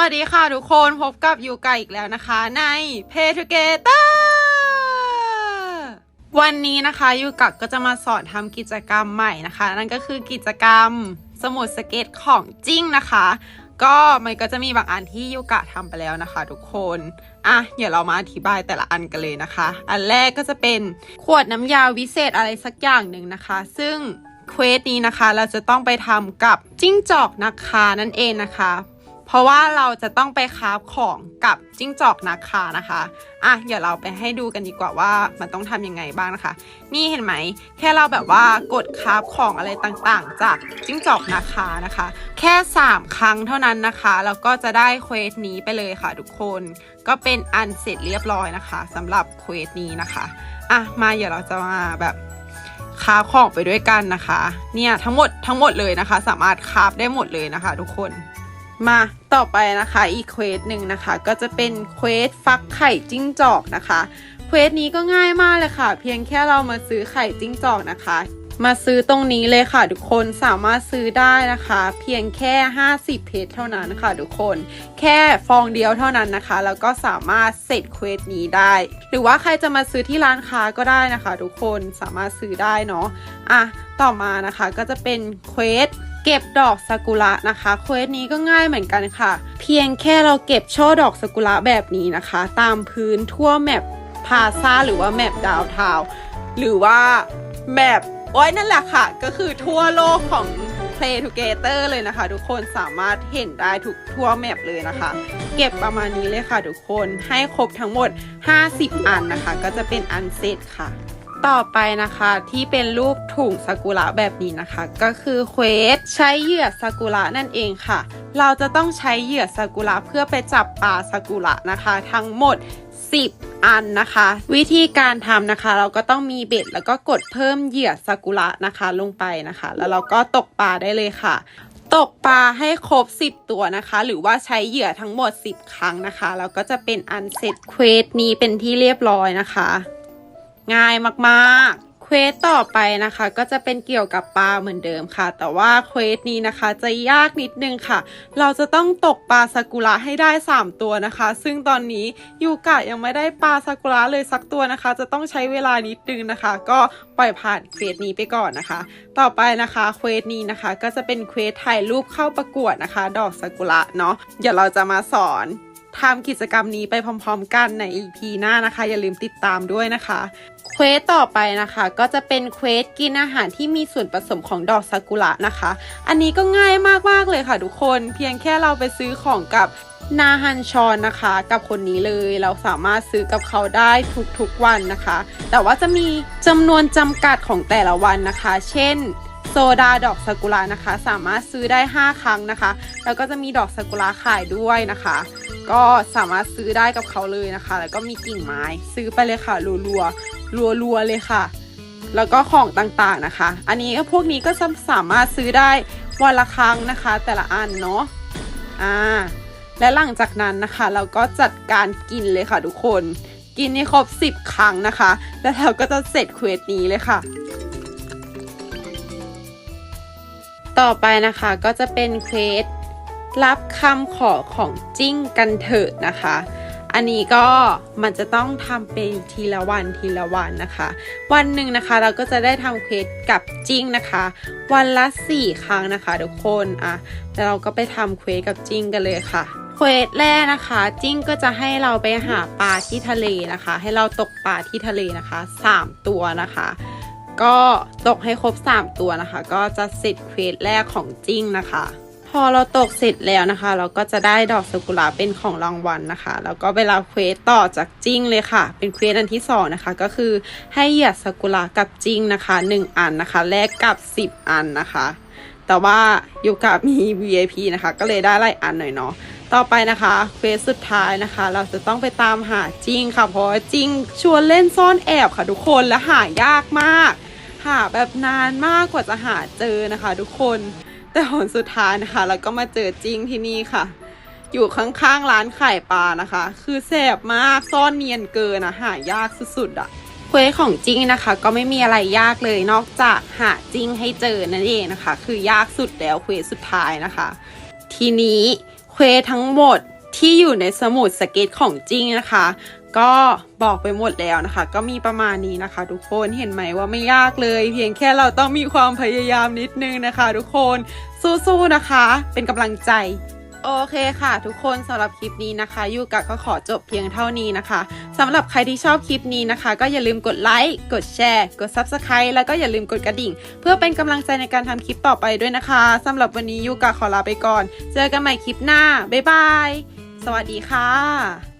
วัสดีค่ะทุกคนพบกับยูไกอีกแล้วนะคะ ใน Pay Together วันนี้นะคะยูกัก็จะมาสอนทำกิจกรรมใหม่นะคะ นั่นก็คือกิจกรรมสมุดสเก็ตของจริงนะคะ ก็มันก็จะมีบางอันที่ยูกะทำไปแล้วนะคะ ทุกคนอะเดี๋ยวเรามาอธิบายแต่ละอันกันเลยนะคะ อันแรกก็จะเป็นขวดน้ำยาวิเศษอะไรสักอย่างหนึ่งนะคะ ซึ่งเควสนี้นะคะเราจะต้องไปทำกับจิ้งจอกนาคานั่นเองนะคะ เพราะว่าเราจะต้องไปคราฟของกับจิ้งจอกนาคานะคะอะเดี๋ยวเราไปให้ดูกันดีกว่าว่ามันต้องทำยังไงบ้างนะคะ นี่เห็นไหม แค่เราแบบว่ากดคราฟของอะไรต่างๆ จากจิ้งจอกนาคานะคะ แค่ 3 ครั้งเท่านั้นนะคะแล้วก็จะได้เควสนี้ไปเลยค่ะทุกคน ก็เป็นอันเสร็จเรียบร้อยนะคะสำหรับเควสนี้นะคะอะมาเดี๋ยวเราจะมาแบบคราของไปด้วยกันนะคะ เนี่ยทั้งหมดทั้งหมดเลยนะคะ สามารถคราได้หมดเลยนะคะ ทุกคน มาต่อไปนะคะ อีกเควสหนึ่งนะคะ ก็จะเป็นเควสฟักไข่จิ้งจอกนะคะเควสนี้ก็ง่ายมากเลยค่ะ เพียงแค่เรามาซื้อไข่จิ้งจอกนะคะ มาซื้อตรงนี้เลยค่ะทุกคนสามารถซื้อได้นะคะ เพียงแค่ 50 เพชรเท่านั้นค่ะทุกคนแค่ฟองเดียวเท่านั้นนะคะ แล้วก็สามารถเสร็จเควสนี้ได้ หรือว่าใครจะมาซื้อที่ร้านค้าก็ได้นะคะ ทุกคนสามารถซื้อได้เนาะอะต่อมานะคะก็จะเป็นเควส เก็บดอกซากุระนะคะ เควสนี้ก็ง่ายเหมือนกันค่ะ เพียงแค่เราเก็บช่อดอกซากุระแบบนี้นะคะ ตามพื้นทั่วแมปพาซาหรือว่าแมปดาวทาวหรือว่าแมปโอ้ยนั่นแหละค่ะ ก็คือทั่วโลกของ Play Together เลยนะคะ ทุกคนสามารถเห็นได้ทุกทั่วแมปเลยนะคะ เก็บประมาณนี้เลยค่ะทุกคนให้ครบทั้งหมด 50 อันนะคะ ก็จะเป็นอันเสร็จค่ะ ต่อไปนะคะที่เป็นรูปถุงซากุระแบบนี้นะคะ ก็คือเควสใช้เหยื่อซากุระนั่นเองค่ะ เราจะต้องใช้เหยื่อซากุระเพื่อไปจับปลาซากุระนะคะ ทั้งหมด 10 อันนะคะ วิธีการทำนะคะ เราก็ต้องมีเบ็ดแล้วก็กดเพิ่มเหยื่อซากุระนะคะลงไปนะคะ แล้วเราก็ตกปลาได้เลยค่ะตกปลาให้ครบ 10 ตัวนะคะ หรือว่าใช้เหยื่อทั้งหมด 10 ครั้งนะคะ แล้วก็จะเป็นอันเสร็จเควสนี้เป็นที่เรียบร้อยนะคะ ง่ายมากๆเควสต่อไปนะคะก็จะเป็นเกี่ยวกับปลาเหมือนเดิมค่ะ แต่ว่าเควสนี้นะคะจะยากนิดนึงค่ะ เราจะต้องตกปลาซากุระให้ได้ 3 ตัวนะคะ ซึ่งตอนนี้ยูกะยังไม่ได้ปลาซากุระเลยสักตัวนะคะ จะต้องใช้เวลานิดนึงนะคะ ก็ปล่อยผ่านเควสนี้ไปก่อนนะคะ ต่อไปนะคะเควสนี้นะคะ ก็จะเป็นเควสถ่ายรูปเข้าประกวดนะคะ ดอกซากุระเนาะเดี๋ยวเราจะมาสอน ทำกิจกรรมนี้ไปพร้อมๆกันใน EP หน้านะคะ อย่าลืมติดตามด้วยนะคะเควสต่อไปนะคะ ก็จะเป็นเควสกินอาหารที่มีส่วนผสมของดอกซากุระนะคะ อันนี้ก็ง่ายมากๆเลยค่ะทุกคน เพียงแค่เราไปซื้อของกับนาฮันชอนนะคะ กับคนนี้เลยเราสามารถซื้อกับเขาได้ทุกๆวันนะคะ แต่ว่าจะมีจำนวนจำกัดของแต่ละวันนะคะ เช่นโซดาดอกซากุระนะคะ สามารถซื้อได้ 5 ครั้งนะคะ แล้วก็จะมีดอกซากุระขายด้วยนะคะ ก็สามารถซื้อได้กับเขาเลยนะคะ แล้วก็มีกิ่งไม้ซื้อไปเลยค่ะรัวรัวรัวรัวๆเลยค่ะ แล้วก็ของต่างๆนะคะ อันนี้พวกนี้ก็สามารถซื้อได้วันละครั้งนะคะ แต่ละอันเนาะอ่าและหลังจากนั้นนะคะ เราก็จัดการกินเลยค่ะทุกคน กินให้ครบ 10 ครั้งนะคะ แล้วเราก็จะเสร็จเควสนี้เลยค่ะต่อไปนะคะก็จะเป็นเควส รับคำขอของจิ้งกันเถิดนะคะ อันนี้ก็มันจะต้องทำเป็นทีละวันทีละวันนะคะ วันหนึ่งนะคะเราก็จะได้ทำเควสกับจิ้งนะคะ วันละ 4 ครั้งนะคะทุกคนอะแล้วเราก็ไปทำเควสกับจิ้งกันเลยค่ะเควสแรกนะคะ จิ้งก็จะให้เราไปหาปลาที่ทะเลนะคะ ให้เราตกปลาที่ทะเลนะคะ 3 ตัวนะคะ ก็ตกให้ครบ 3 ตัวนะคะ ก็จะเสร็จเควสแรกของจิ้งนะคะ พอเราตกเสร็จแล้วนะคะ เราก็จะได้ดอกซากุระเป็นของรางวัลนะคะ แล้วก็เวลาเควสต่อจากจิ้งเลยค่ะ เป็นเควสอันที่สองนะคะ ก็คือให้เหยียดซากุระกับจิ้งนะคะ 1 อันนะคะ แลกกับ 10 อันนะคะ แต่ว่าอยู่กะมี VIP นะคะ ก็เลยได้หลายอันหน่อยเนาะต่อไปนะคะเควสสุดท้ายนะคะ เราจะต้องไปตามหาจิ้งค่ะ เพราะจิ้งชวนเล่นซ่อนแอบค่ะทุกคนและหายากมาก หาแบบนานมากกว่าจะหาเจอนะคะ ทุกคน แต่ผลสุดท้ายนะคะเราก็มาเจอจิ้งที่นี่ค่ะ อยู่ข้างๆร้านขายปลานะคะ คือแสบมากซ่อนเนียนเกินนะหายากสุดๆอะเควสของจิ้งนะคะ ก็ไม่มีอะไรยากเลยนอกจากหาจิ้งให้เจอนั่นเองนะคะ คือยากสุดแล้วเควสสุดท้ายนะคะ ทีนี้เควควสทั้งหมดที่อยู่ในสมุดสเก็ตของจริงนะคะ ก็บอกไปหมดแล้วนะคะ ก็มีประมาณนี้นะคะ ทุกคนเห็นไหมว่าไม่ยากเลย เพียงแค่เราต้องมีความพยายามนิดนึงนะคะ ทุกคนสู้ๆนะคะ เป็นกำลังใจโอเคค่ะ ทุกคนสำหรับคลิปนี้นะคะยูกะก็ขอจบเพียงเท่านี้นะคะสำหรับใครที่ชอบคลิปนี้นะคะ ก็อย่าลืมกดไลค์กดแชร์ กด Subscribe แล้วก็อย่าลืมกดกระดิ่ง เพื่อเป็นกำลังใจในการทำคลิปต่อไปด้วยนะคะสำหรับวันนี้ยูกะขอลาไปก่อน เจอกันใหม่คลิปหน้า บ๊ายบาย สวัสดีค่ะ